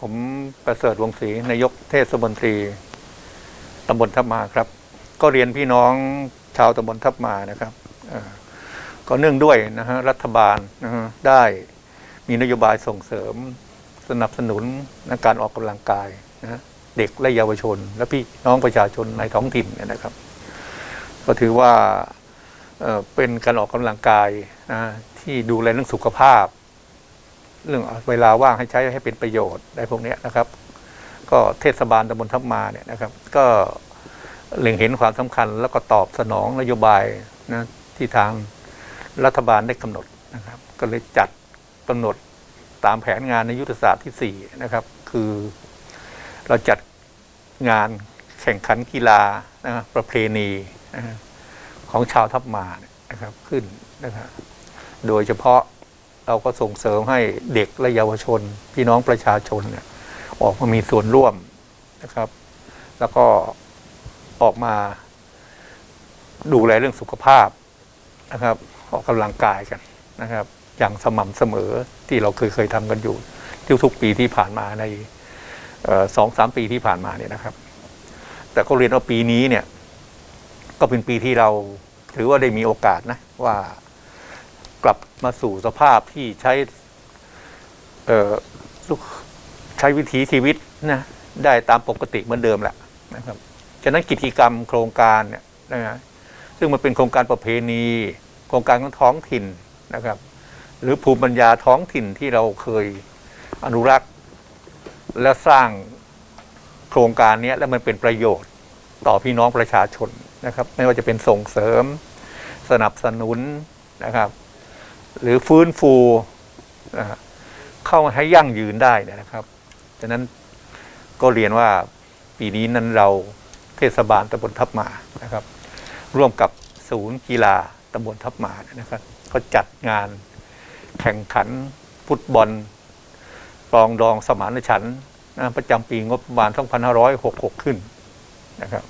ผมประเสริฐวงศรีนายกเทศมนตรีตำบลทับมาครับ ก็เรียนพี่น้องชาวตำบลทับมานะครับก็เนื่องด้วยนะฮะรัฐบาลนะฮะได้มีนโยบายส่งเสริมสนับสนุนในการออกกำลังกายนะเด็กและเยาวชน และพี่น้องประชาชนในท้องถิ่นเนี่ยนะครับ ก็ถือว่าเอ่อเป็นการออกกำลังกายนะที่ดูแลเรื่องสุขภาพ เรื่องเวลาว่างให้ใช้ให้เป็นประโยชน์ได้พวกนี้นะครับ ก็เทศบาลตำบลทับมาเนี่ยนะครับ ก็เล็งเห็นความสำคัญ แล้วก็ตอบสนองนโยบายนะที่ทางรัฐบาลได้กำหนดนะครับ ก็เลยจัดกำหนดตามแผนงานในยุทธศาสตร์ที่4นะครับ คือเราจัดงานแข่งขันกีฬานะประเพณีนะของชาวทับมานะครับขึ้นนะครับโดยเฉพาะ เราก็ส่งเสริมให้เด็กและเยาวชน พี่น้องประชาชนเนี่ยออกมามีส่วนร่วมนะครับ แล้วก็ออกมาดูแลเรื่องสุขภาพนะครับ ออกกำลังกายกันนะครับ อย่างสม่ำเสมอที่เราเคยเคยทำกันอยู่ทุกๆปีที่ผ่านมาในสองสามปีที่ผ่านมาเนี่ยนะครับ แต่ก็เรียนว่าปีนี้เนี่ย ก็เป็นปีที่เราถือว่าได้มีโอกาสนะว่า กลับมาสู่สภาพที่ใช้ใช้วิถีชีวิตนะได้ตามปกติเหมือนเดิมแหละนะครับฉะนั้นกิจกรรมโครงการเนี่ยนะฮะซึ่งมันเป็นโครงการประเพณี โครงการของท้องถิ่นนะครับ หรือภูมิปัญญาท้องถิ่นที่เราเคยอนุรักษ์ และสร้างโครงการนี้แล้วมันเป็นประโยชน์ต่อพี่น้องประชาชนนะครับ ไม่ว่าจะเป็นส่งเสริม สนับสนุนนะครับ หรือฟื้นฟูเข้ามาให้ยั่งยืนได้นยนะครับฉะนั้นก็เรียนว่าปีนี้นั้นเราเทศบาลตำบลทับมานะครับ ร่วมกับศูนย์กีฬาตำบลทับมานะครับ ก็จัดงานแข่งขันฟุตบอลปรองดองสมานฉันท์นะประจำปีงบประมาณ 2566 ขึ้นนะครับ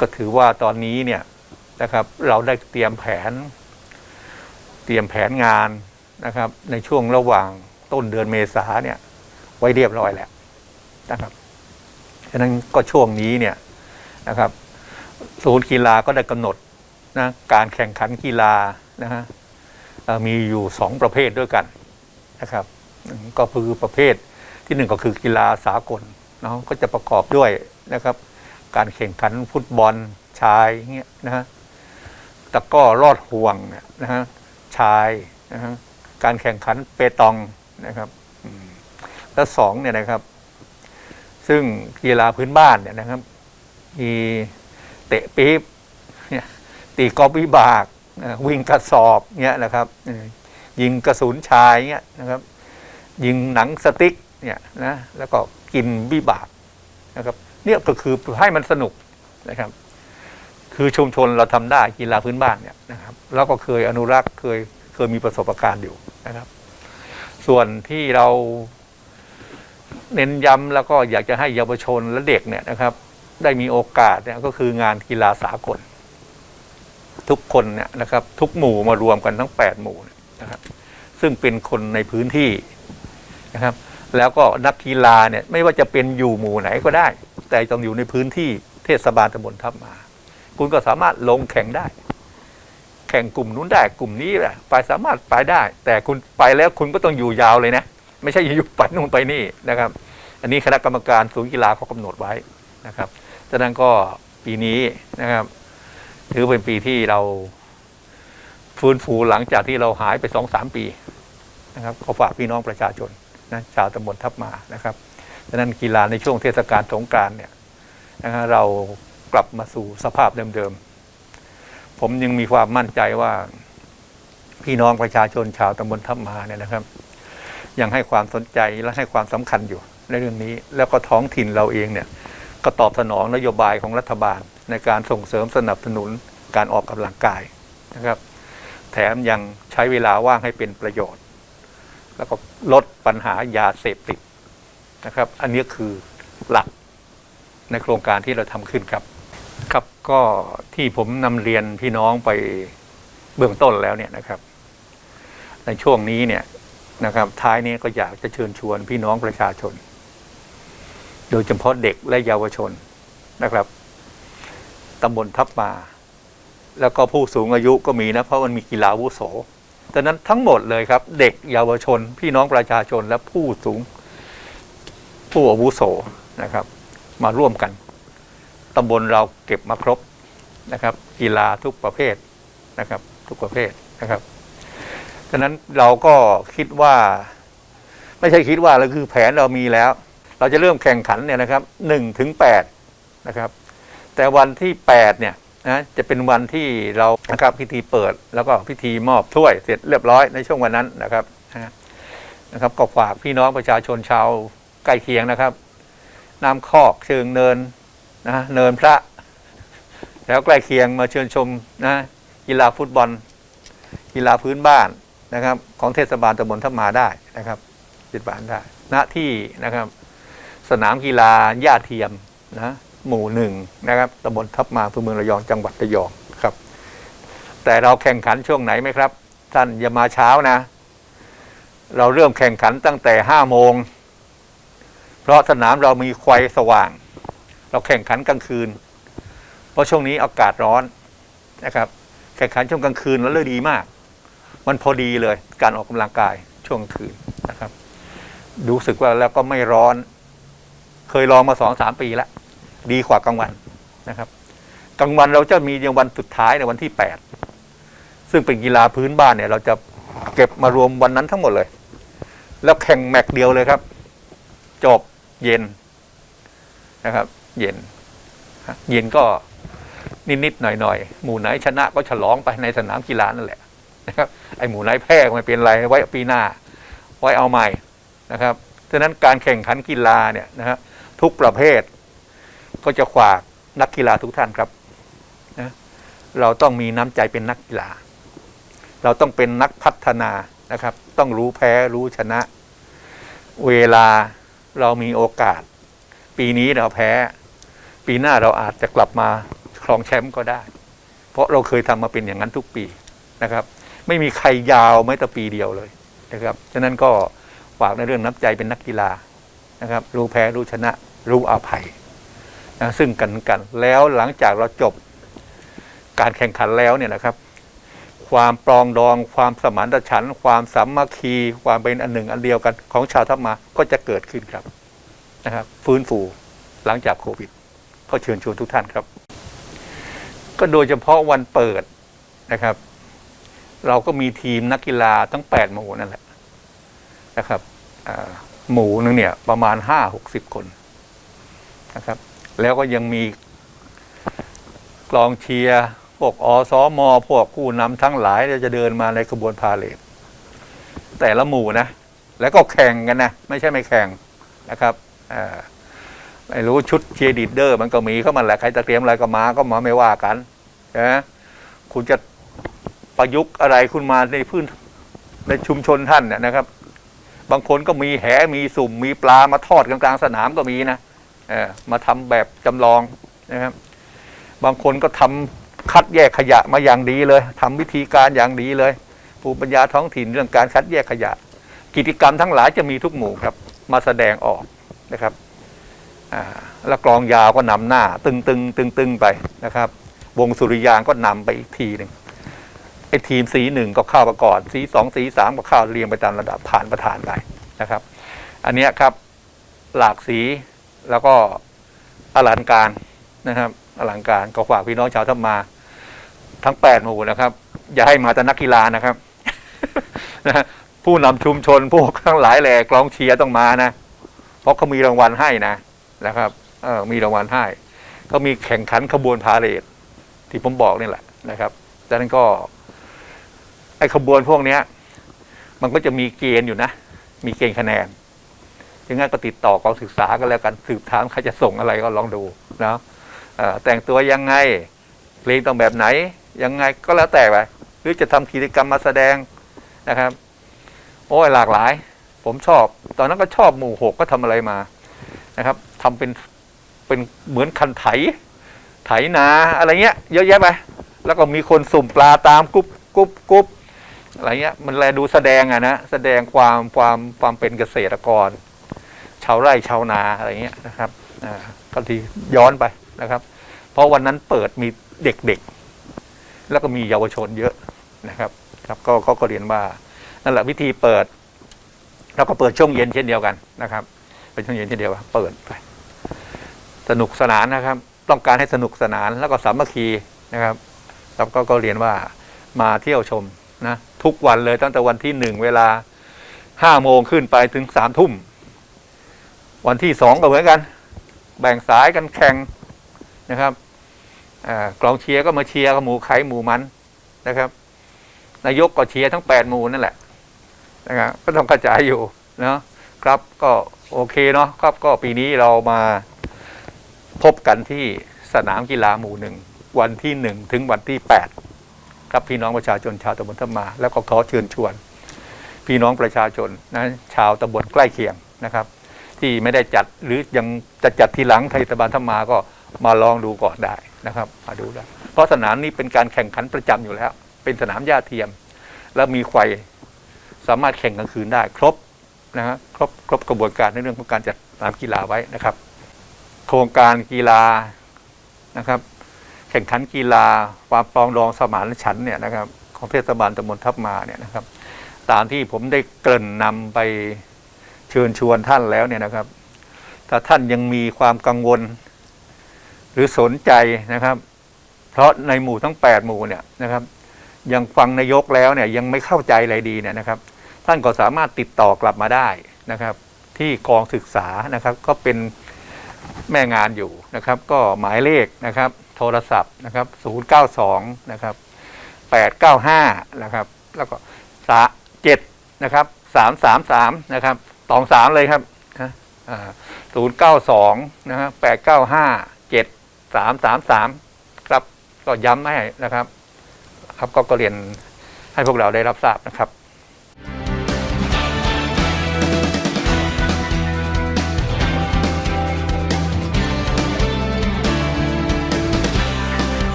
ก็ถือว่าตอนนี้เนี่ยนะครับเราได้เตรียมแผน เตรียมแผนงานนะครับ ในช่วงระหว่างต้นเดือนเมษาเนี่ย ไว้เรียบร้อยแล้วนะครับฉะนั้นก็ช่วงนี้เนี่ยนะครับ ศูนย์กีฬาก็ได้กำหนดนะการแข่งขันกีฬานะฮะมีอยู่สองประเภทด้วยกันนะครับ ก็คือประเภทที่หนึ่งก็คือกีฬาสากลเนาะก็จะประกอบด้วยนะครับ การแข่งขันฟุตบอลชายเงี้ยนะฮะตะก้อรอดห่วงเนี่ยนะฮะ ชายนะฮะการแข่งขันเปตองนะครับแล้วสองเนี่ยนะครับ ซึ่งกีฬาพื้นบ้านเนี่ยนะครับ มีเตะปี๊บตีกอล์ฟวิบาก วิ่งกระสอบเนี่ยนะครับยิงกระสุนชายเนี่ยนะครับ ยิงหนังสติ๊กเนี่ยนะแล้วก็กินวิบากนะครับเนี่ยก็คือให้มันสนุกนะครับ คือชุมชนเราทำได้กีฬาพื้นบ้านเนี่ยนะครับแล้วก็เคยอนุรักษ์เคยเคยมีประสบการณ์อยู่นะครับ ส่วนที่เราเน้นย้ำแล้วก็อยากจะให้เยาวชนและเด็กเนี่ยนะครับ ได้มีโอกาสเนี่ยก็คืองานกีฬาสากล ทุกคนเนี่ยนะครับ ทุกหมู่มารวมกันทั้งแปดหมู่เนี่ยนะครับ ซึ่งเป็นคนในพื้นที่นะครับ แล้วก็นักกีฬาเนี่ยไม่ว่าจะเป็นอยู่หมู่ไหนก็ได้ แต่ต้องอยู่ในพื้นที่เทศบาลตำบลทับมา คุณก็สามารถลงแข่งได้ แข่งกลุ่มนู้นได้กลุ่มนี้แหละไปสามารถไปได้ แต่คุณไปแล้วคุณก็ต้องอยู่ยาวเลยนะ ไม่ใช่อยู่ไปนู่นไปนี่นะครับ อันนี้คณะกรรมการศูนย์กีฬาเขากำหนดไว้นะครับฉะนั้นก็ปีนี้นะครับ ถือเป็นปีที่เราฟื้นฟูหลังจากที่เราหายไปสองสามปีนะครับขอฝากพี่น้องประชาชนนะชาวตำบลทับมานะครับฉะนั้นกีฬาในช่วงเทศกาลสงกรานต์เนี่ยนะฮะเรา กลับมาสู่สภาพเดิมๆ ผมยังมีความมั่นใจว่าพี่น้องประชาชนชาวตำบลทับมาเนี่ยนะครับ ยังให้ความสนใจและให้ความสำคัญอยู่ในเรื่องนี้ แล้วก็ท้องถิ่นเราเองเนี่ยก็ตอบสนองนโยบายของรัฐบาล ในการส่งเสริมสนับสนุนการออกกำลังกายนะครับ แถมยังใช้เวลาว่างให้เป็นประโยชน์ แล้วก็ลดปัญหายาเสพติดนะครับ อันนี้คือหลักในโครงการที่เราทำขึ้นครับ ครับก็ที่ผมนำเรียนพี่น้องไปเบื้องต้นแล้วเนี่ยนะครับ ในช่วงนี้เนี่ยนะครับ ท้ายนี้ก็อยากจะเชิญชวนพี่น้องประชาชน โดยเฉพาะเด็กและเยาวชนนะครับตำบลทับมา แล้วก็ผู้สูงอายุก็มีนะ เพราะมันมีกีฬาอาวุโสดังนั้นทั้งหมดเลยครับ เด็กเยาวชน พี่น้องประชาชนและผู้สูง ผู้อาวุโสนะครับ มาร่วมกัน ตำบลเราเก็บมาครบนะครับ กีฬาทุกประเภทนะครับ ทุกประเภทนะครับดังนั้นเราก็คิดว่า ไม่ใช่คิดว่าเราคือแผนเรามีแล้ว เราจะเริ่มแข่งขันเนี่ยนะครับหนึ่งถึงแปดนะครับ แต่วันที่แปดเนี่ยนะจะเป็นวันที่เรานะครับพิธีเปิด แล้วก็พิธีมอบถ้วยเสร็จเรียบร้อยในช่วงวันนั้นนะครับนะครับ ก็ฝากพี่น้องประชาชนชาวใกล้เคียงนะครับน้ำคอกเชิงเนิน นะเนินพระ แล้วใกล้เคียงมาเชิญชมนะกีฬาฟุตบอล กีฬาพื้นบ้านนะครับ ของเทศบาลตำบลทับมาได้นะครับเทศบาลได้ณที่นะครับ สนามกีฬาญาเทียมนะหมู่หนึ่งนะครับตำบลทับมาอำเภอเมืองระยองจังหวัดระยองครับ แต่เราแข่งขันช่วงไหนไหมครับ ท่านอย่ามาเช้านะ เราเริ่มแข่งขันตั้งแต่ห้าโมงเพราะสนามเรามีไฟสว่าง เราแข่งขันกลางคืน เพราะช่วงนี้อากาศร้อนนะครับ แข่งขันช่วงกลางคืนแล้วเลยดีมาก มันพอดีเลยการออกกำลังกายช่วงกลางคืนนะครับ รู้สึกว่าแล้วก็ไม่ร้อน เคยลองมาสองสามปีแล้วดีกว่ากลางวันนะครับ กลางวันเราจะมีในวันสุดท้ายในวันที่แปดซึ่งเป็นกีฬาพื้นบ้านเนี่ย เราจะเก็บมารวมวันนั้นทั้งหมดเลย แล้วแข่งแมตช์เดียวเลยครับ จบเย็นนะครับ เย็น เย็นก็นิดๆหน่อยๆหมู่ไหนชนะก็ฉลองไปในสนามกีฬานั่นแหละนะครับไอหมู่ไหนแพ้ไม่เป็นไรไว้ปีหน้า ไว้เอาใหม่นะครับฉะนั้นการแข่งขันกีฬาเนี่ยนะครับทุกประเภท ก็จะขวากนักกีฬาทุกท่านครับนะเราต้องมีน้ำใจเป็นนักกีฬา เราต้องเป็นนักพัฒนานะครับ ต้องรู้แพ้รู้ชนะ เวลาเรามีโอกาส ปีนี้เราแพ้ ปีหน้าเราอาจจะกลับมาครองแชมป์ก็ได้ เพราะเราเคยทำมาเป็นอย่างนั้นทุกปีนะครับ ไม่มีใครยาวแม้แต่ปีเดียวเลยนะครับฉะนั้นก็ฝากในเรื่องน้ำใจเป็นนักกีฬานะครับ รู้แพ้รู้ชนะ รู้อภัยนะซึ่งกันกัน แล้วหลังจากเราจบการแข่งขันแล้วเนี่ยนะครับ ความปรองดองความสมานฉันท์ความสามัคคี ความเป็นอันหนึ่งอันเดียวกันของชาวทัพมาก็จะเกิดขึ้นครับนะครับ ฟื้นฟูหลังจากโควิด ก็เชิญชวนทุกท่านครับ ก็โดยเฉพาะวันเปิดนะครับ เราก็มีทีมนักกีฬาทั้งแปดหมู่นั่นแหละนะครับหมู่หนึงเนี่ยประมาณห้าหกสิบคนนะครับ แล้วก็ยังมีกลองเชียร์พวกอสมพวกผู้นำทั้งหลายจะเดินมาในขบวนพาเลทแต่ละหมู่นะ แล้วก็แข่งกันนะ ไม่ใช่ไม่แข่งนะครับอ ไม่รู้ชุดเชียร์ดีดเดอร์ มันก็มีเข้ามาแหละใครจะเตรียมอะไรก็มาก็มาไม่ว่ากันนะคุณจะประยุกต์อะไรคุณมาในพื้นในชุมชนท่านเนี่ยนะครับ บางคนก็มีแหมีสุ่ม มีปลามาทอดกลางสนามก็มีนะเออมาทำแบบจำลองนะครับ บางคนก็ทำคัดแยกขยะมาอย่างดีเลยทำวิธีการอย่างดีเลย ภูมิปัญญาท้องถิ่นเรื่องการคัดแยกขยะ กิจกรรมทั้งหลายจะมีทุกหมู่ครับ มาแสดงออกนะครับ แล้วกลองยาวก็นำหน้า ตึงตึงตึงตึงไปนะครับ วงสุริยางก็นำไปอีกทีหนึ่งไอ้ทีมสีหนึ่งก็เข้ามาก่อนสีสองสีสามก็เข้าเรียงไปตามระดับผ่านประธานไปนะครับ อันนี้ครับหลากสีแล้วก็อลังการนะครับ อลังการก็ฝากพี่น้องชาวทัพมาทั้งแปดหมู่นะครับ อย่าให้มาแต่นักกีฬานะครับนะผู้นำชุมชนพวกทั้งหลายแหล่กลองเชียร์ต้องมานะ เพราะเขามีรางวัลให้นะ นะครับมีรางวัลให้เขามีแข่งขันขบวนพาเหรดที่ผมบอกนี่แหละนะครับดังนั้นก็ไอ้ขบวนพวกเนี้ย มันก็จะมีเกณฑ์อยู่นะ มีเกณฑ์คะแนนยังไงก็ติดต่อกองศึกษากันแล้วกันสืบถามใครจะส่งอะไรก็ลองดูนะแต่งตัวยังไงเพลงต้องแบบไหน ยังไงก็แล้วแต่ไปหรือจะทำกิจกรรมมาแสดงนะครับ โอ้ยหลากหลาย ผมชอบ ตอนนั้นก็ชอบหมู่หกก็ทำอะไรมานะครับ ทำเป็นเป็นเหมือนคันไถ ไถนาอะไรเงี้ย เยอะแยะไปแล้วก็มีคนสุ่มปลาตามกรุ๊ปกรุ๊ปกรุ๊ปอะไรเงี้ยมันแลดูแสดงอะนะแสดงความความความเป็นเกษตรกร ชาวไร่ชาวนาอะไรเงี้ยนะครับอ่าก็ทีย้อนไปนะครับ เพราะวันนั้นเปิดมีเด็กๆ แล้วก็มีเยาวชนเยอะนะครับ ครับก็ก็ก็เรียนว่านั่นแหละวิธีเปิด แล้วก็เปิดช่วงเย็นเช่นเดียวกันนะครับ เป็นช่วงเย็นเช่นเดียวกันเปิดไป สนุกสนานนะครับ ต้องการให้สนุกสนานแล้วก็สามัคคีนะครับแล้วก็ก็เรียนว่ามาเที่ยวชมนะทุกวันเลยตั้งแต่วันที่หนึ่งเวลาห้าโมงขึ้นไปถึงสามทุ่ม วันที่สองก็เหมือนกัน แบ่งสายกันแข่งนะครับกลองเชียร์ก็มาเชียร์กับหมูไข่หมูมันนะครับ นายกก็เชียร์ทั้งแปดหมูนั่นแหละนะครับก็ต้องกระจายอยู่เนาะครับก็โอเคเนาะครับก็ปีนี้เรามา พบกันที่สนามกีฬาหมู่หนึ่ง วันที่หนึ่งถึงวันที่แปดครับพี่น้องประชาชนชาวตำบลธรรมา แล้วก็ขอเชิญชวน พี่น้องประชาชนนะชาวตำบลใกล้เคียงนะครับ ที่ไม่ได้จัดหรือยังจะจัดทีหลังไทยตบานธรรมาก็มาลองดูก่อนได้นะครับ มาดูได้เพราะสนามนี้เป็นการแข่งขันประจำอยู่แล้ว เป็นสนามหญ้าเทียม แล้วมีไฟสามารถแข่งกลางคืนได้ ครบนะฮะครบครบกระบวนการในเรื่องของการจัดสนามกีฬาไว้นะครับ ครงการกีฬานะครับ แข่งขันกีฬาความปรองดองสมานฉันเนี่ยนะครับ ของเทศบาลตำบลทับมาเนี่ยนะครับ ตามที่ผมได้เกริ่นนำไปเชิญชวนท่านแล้วเนี่ยนะครับ ถ้าท่านยังมีความกังวล หรือสนใจนะครับ เพราะในหมู่ทั้งแปดหมู่เนี่ยนะครับ ยังฟังนายกแล้วเนี่ยยังไม่เข้าใจอะไรดีเนี่ยนะครับ ท่านก็สามารถติดต่อกลับมาได้นะครับ ที่กองศึกษานะครับก็เป็น แม่งานอยู่นะครับ ก็หมายเลขนะครับ โทรศัพท์นะครับ092นะครับ895นะครับแล้วก็สาเจ็ดนะครับ333นะครับตองสามเลยครับศูนย์เก้าสองนะฮะแปดเก้าห้าเจ็ดสามสามสามครับก็ย้ำให้นะครับ ครับก็ก็เรียนให้พวกเราได้รับทราบนะครับ